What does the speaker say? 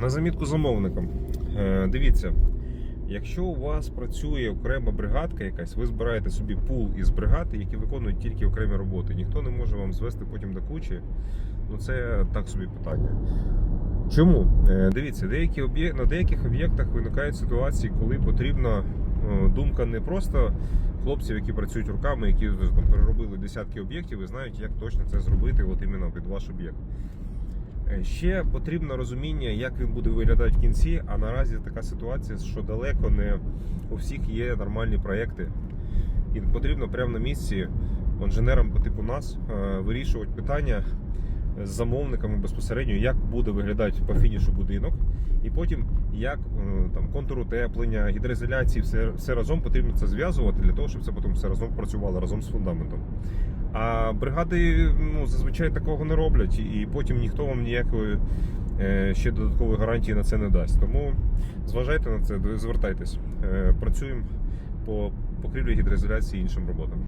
на замітку замовникам. Е, Дивіться, якщо у вас працює окрема бригадка якась, ви збираєте собі пул із бригад, які виконують тільки окремі роботи. Ніхто не може вам звести потім до кучі. Ну це так собі питання. Чому? Е, Дивіться, деякі на деяких об'єктах виникають ситуації, коли потрібна е, думка не просто хлопців, які працюють руками, які там переробили десятки об'єктів і знають, як точно це зробити, от іменно під ваш об'єкт. Е, Ще потрібно розуміння, як він буде виглядати в кінці. А наразі така ситуація, що далеко не у всіх є нормальні проекти. І потрібно прямо на місці інженерам по типу нас е, вирішувати питання з замовниками безпосередньо, як буде виглядати по фінішу будинок, і потім як е, там контур утеплення, гідроізоляції, все, все разом потрібно це зв'язувати для того, щоб це потім все разом працювало разом з фундаментом. А бригади ну, зазвичай такого не роблять, і потім ніхто вам ніякої е, ще додаткової гарантії на це не дасть. Тому зважайте на це, звертайтесь. Е, Працюємо по покрівлі гідроізоляції іншим роботам.